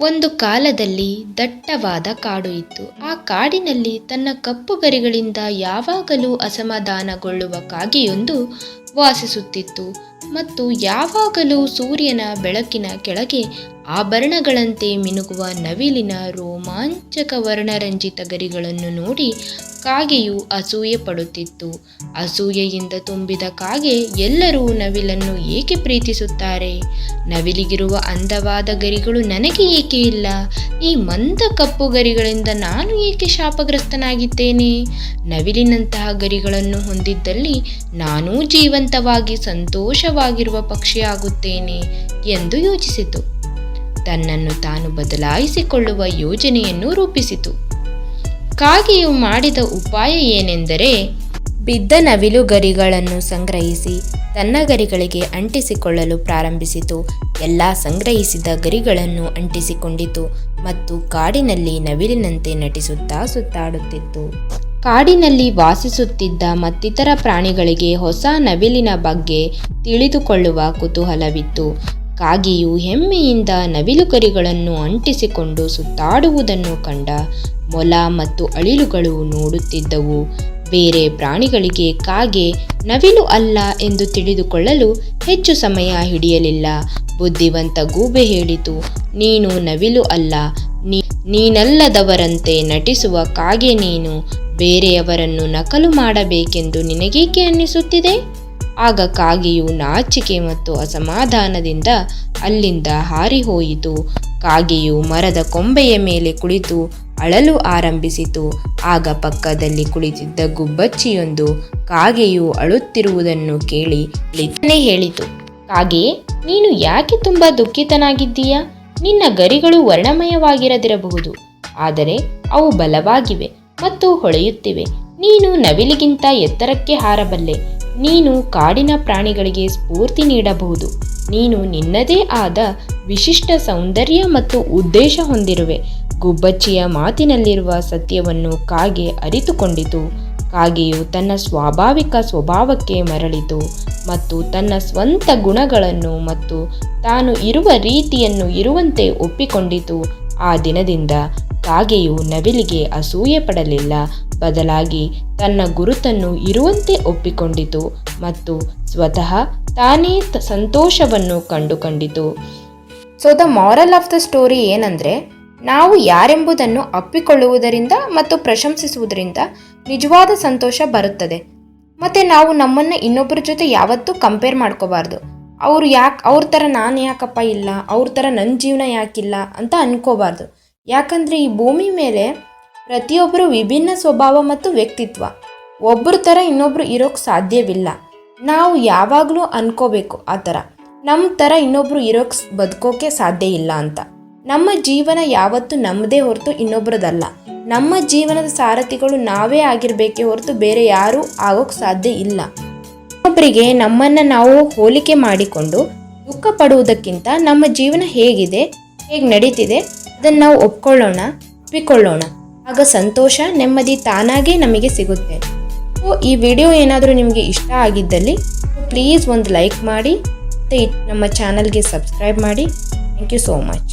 ಒಂದು ಕಾಲದಲ್ಲಿ ದಟ್ಟವಾದ ಕಾಡು ಇತ್ತು. ಆ ಕಾಡಿನಲ್ಲಿ ತನ್ನ ಕಪ್ಪು ಗರಿಗಳಿಂದ ಯಾವಾಗಲೂ ಅಸಮಾಧಾನಗೊಳ್ಳುವ ಕಾಗೆಯೊಂದು ವಾಸಿಸುತ್ತಿತ್ತು. ಮತ್ತು ಯಾವಾಗಲೂ ಸೂರ್ಯನ ಬೆಳಕಿನ ಕೆಳಗೆ ಆಭರಣಗಳಂತೆ ಮಿನುಗುವ ನವಿಲಿನ ರೋಮಾಂಚಕ ವರ್ಣರಂಜಿತ ಗರಿಗಳನ್ನು ನೋಡಿ ಕಾಗೆಯು ಅಸೂಯೆ ಪಡುತ್ತಿತ್ತು. ಅಸೂಯೆಯಿಂದ ತುಂಬಿದ ಕಾಗೆ ಎಲ್ಲರೂ ನವಿಲನ್ನು ಏಕೆ ಪ್ರೀತಿಸುತ್ತಾರೆ? ನವಿಲಿಗಿರುವ ಅಂದವಾದ ಗರಿಗಳು ನನಗೆ ಏಕೆ ಇಲ್ಲ? ಈ ಮಂದ ಕಪ್ಪು ಗರಿಗಳಿಂದ ನಾನು ಏಕೆ ಶಾಪಗ್ರಸ್ತನಾಗಿದ್ದೇನೆ? ನವಿಲಿನಂತಹ ಗರಿಗಳನ್ನು ಹೊಂದಿದ್ದಲ್ಲಿ ನಾನೂ ಜೀವಂತವಾಗಿ ಸಂತೋಷವಾಗಿರುವ ಪಕ್ಷಿಯಾಗುತ್ತೇನೆ ಎಂದು ಯೋಚಿಸಿತು. ತನ್ನನ್ನು ತಾನು ಬದಲಾಯಿಸಿಕೊಳ್ಳುವ ಯೋಜನೆಯನ್ನು ರೂಪಿಸಿತು. ಕಾಗೆಯು ಮಾಡಿದ ಉಪಾಯ ಏನೆಂದರೆ ಬಿದ್ದ ನವಿಲು ಗರಿಗಳನ್ನು ಸಂಗ್ರಹಿಸಿ ತನ್ನ ಗರಿಗಳಿಗೆ ಅಂಟಿಸಿಕೊಳ್ಳಲು ಪ್ರಾರಂಭಿಸಿತು. ಎಲ್ಲ ಸಂಗ್ರಹಿಸಿದ ಗರಿಗಳನ್ನು ಅಂಟಿಸಿಕೊಂಡಿತು ಮತ್ತು ಕಾಡಿನಲ್ಲಿ ನವಿಲಿನಂತೆ ನಟಿಸುತ್ತಾ ಸುತ್ತಾಡುತ್ತಿತ್ತು. ಕಾಡಿನಲ್ಲಿ ವಾಸಿಸುತ್ತಿದ್ದ ಮತ್ತಿತರ ಪ್ರಾಣಿಗಳಿಗೆ ಹೊಸ ನವಿಲಿನ ಬಗ್ಗೆ ತಿಳಿದುಕೊಳ್ಳುವ ಕುತೂಹಲವಿತ್ತು. ಕಾಗೆಯು ಹೆಮ್ಮೆಯಿಂದ ನವಿಲು ಕರಿಗಳನ್ನು ಅಂಟಿಸಿಕೊಂಡು ಸುತ್ತಾಡುವುದನ್ನು ಕಂಡ ಮೊಲ ಮತ್ತು ಅಳಿಲುಗಳು ನೋಡುತ್ತಿದ್ದವು. ಬೇರೆ ಪ್ರಾಣಿಗಳಿಗೆ ಕಾಗೆ ನವಿಲು ಅಲ್ಲ ಎಂದು ತಿಳಿದುಕೊಳ್ಳಲು ಹೆಚ್ಚು ಸಮಯ ಹಿಡಿಯಲಿಲ್ಲ. ಬುದ್ಧಿವಂತ ಗೂಬೆ ಹೇಳಿತು, ನೀನು ನವಿಲು ಅಲ್ಲ. ನೀನಲ್ಲದವರಂತೆ ನಟಿಸುವ ಕಾಗೆ ನೀನು. ಬೇರೆಯವರನ್ನು ನಕಲು ಮಾಡಬೇಕೆಂದು ನಿನಗೇಕೆ ಅನ್ನಿಸುತ್ತಿದೆ? ಆಗ ಕಾಗೆಯು ನಾಚಿಕೆ ಮತ್ತು ಅಸಮಾಧಾನದಿಂದ ಅಲ್ಲಿಂದ ಹಾರಿಹೋಯಿತು. ಕಾಗೆಯು ಮರದ ಕೊಂಬೆಯ ಮೇಲೆ ಕುಳಿತು ಅಳಲು ಆರಂಭಿಸಿತು. ಆಗ ಪಕ್ಕದಲ್ಲಿ ಕುಳಿತಿದ್ದ ಗುಬ್ಬಚ್ಚಿಯೊಂದು ಕಾಗೆಯು ಅಳುತ್ತಿರುವುದನ್ನು ಕೇಳಿ ಲಿತನೆ ಹೇಳಿತು, ಕಾಗೆ, ನೀನು ಯಾಕೆ ತುಂಬ ದುಃಖಿತನಾಗಿದ್ದೀಯ? ನಿನ್ನ ಗರಿಗಳು ವರ್ಣಮಯವಾಗಿರದಿರಬಹುದು. ಆದರೆ ಅವು ಬಲವಾಗಿವೆ ಮತ್ತು ಹೊಳೆಯುತ್ತಿವೆ. ನೀನು ನವಿಲಿಗಿಂತ ಎತ್ತರಕ್ಕೆ ಹಾರಬಲ್ಲೆ. ನೀನು ಕಾಡಿನ ಪ್ರಾಣಿಗಳಿಗೆ ಸ್ಫೂರ್ತಿ ನೀಡಬಹುದು. ನೀನು ನಿನ್ನದೇ ಆದ ವಿಶಿಷ್ಟ ಸೌಂದರ್ಯ ಮತ್ತು ಉದ್ದೇಶ ಹೊಂದಿರುವೆ. ಗುಬ್ಬಚ್ಚಿಯ ಮಾತಿನಲ್ಲಿರುವ ಸತ್ಯವನ್ನು ಕಾಗೆ ಅರಿತುಕೊಂಡಿತು. ಕಾಗೆಯು ತನ್ನ ಸ್ವಾಭಾವಿಕ ಸ್ವಭಾವಕ್ಕೆ ಮರಳಿತು ಮತ್ತು ತನ್ನ ಸ್ವಂತ ಗುಣಗಳನ್ನು ಮತ್ತು ತಾನು ಇರುವ ರೀತಿಯನ್ನು ಇರುವಂತೆ ಒಪ್ಪಿಕೊಂಡಿತು. ಆ ದಿನದಿಂದ ಕಾಗೆಯು ನವಿಲಿಗೆ ಅಸೂಯೆ ಪಡಲಿಲ್ಲ ಬದಲಾಗಿ ತನ್ನ ಗುರುತನ್ನು ಇರುವಂತೆ ಒಪ್ಪಿಕೊಂಡಿತು ಮತ್ತು ಸ್ವತಃ ತಾನೇ ಸಂತೋಷವನ್ನು ಕಂಡುಕೊಂಡಿತು. So the moral of the story ಏನಂದರೆ, ನಾವು ಯಾರೆಂಬುದನ್ನು ಅಪ್ಪಿಕೊಳ್ಳುವುದರಿಂದ ಮತ್ತು ಪ್ರಶಂಸಿಸುವುದರಿಂದ ನಿಜವಾದ ಸಂತೋಷ ಬರುತ್ತದೆ. ಮತ್ತು ನಾವು ನಮ್ಮನ್ನು ಇನ್ನೊಬ್ಬರ ಜೊತೆ ಯಾವತ್ತೂ ಕಂಪೇರ್ ಮಾಡ್ಕೋಬಾರ್ದು. ಅವರು ಯಾಕೆ, ಅವ್ರ ಥರ ನಾನು ಯಾಕಪ್ಪ ಇಲ್ಲ, ಅವ್ರ ಥರ ನನ್ನ ಜೀವನ ಯಾಕಿಲ್ಲ ಅಂತ ಅನ್ಕೋಬಾರ್ದು. ಯಾಕಂದರೆ ಈ ಭೂಮಿ ಮೇಲೆ ಪ್ರತಿಯೊಬ್ಬರು ವಿಭಿನ್ನ ಸ್ವಭಾವ ಮತ್ತು ವ್ಯಕ್ತಿತ್ವ. ಒಬ್ಬರ ಥರ ಇನ್ನೊಬ್ಬರು ಇರೋಕ್ಕೆ ಸಾಧ್ಯವಿಲ್ಲ. ನಾವು ಯಾವಾಗಲೂ ಅನ್ಕೋಬೇಕು ಆ ಥರ ನಮ್ಮ ಥರ ಇನ್ನೊಬ್ಬರು ಇರೋಕ್ಕೆ ಬದುಕೋಕೆ ಸಾಧ್ಯ ಇಲ್ಲ ಅಂತ. ನಮ್ಮ ಜೀವನ ಯಾವತ್ತೂ ನಮ್ಮದೇ ಹೊರತು ಇನ್ನೊಬ್ಬರದಲ್ಲ ನಮ್ಮ ಜೀವನದ ಸಾರಥಿಗಳು ನಾವೇ ಆಗಿರಬೇಕೇ ಹೊರತು ಬೇರೆ ಯಾರೂ ಆಗೋಕ್ಕೆ ಸಾಧ್ಯ ಇಲ್ಲ. ಒಬ್ಬರಿಗೆ ನಮ್ಮನ್ನು ನಾವು ಹೋಲಿಕೆ ಮಾಡಿಕೊಂಡು ದುಃಖ ಪಡುವುದಕ್ಕಿಂತ ನಮ್ಮ ಜೀವನ ಹೇಗಿದೆ, ಹೇಗೆ ನಡೀತಿದೆ ಅದನ್ನು ನಾವು ಒಪ್ಕೊಳ್ಳೋಣ, ಒಪ್ಪಿಕೊಳ್ಳೋಣ. ಆಗ ಸಂತೋಷ, ನೆಮ್ಮದಿ ತಾನಾಗೇ ನಮಗೆ ಸಿಗುತ್ತೆ. ಸೊ ಈ ವಿಡಿಯೋ ಏನಾದರೂ ನಿಮಗೆ ಇಷ್ಟ ಆಗಿದ್ದಲ್ಲಿ ಪ್ಲೀಸ್ ಒಂದು ಲೈಕ್ ಮಾಡಿ, ಮತ್ತು ನಮ್ಮ ಚಾನಲ್ಗೆ ಸಬ್ಸ್ಕ್ರೈಬ್ ಮಾಡಿ. Thank you so much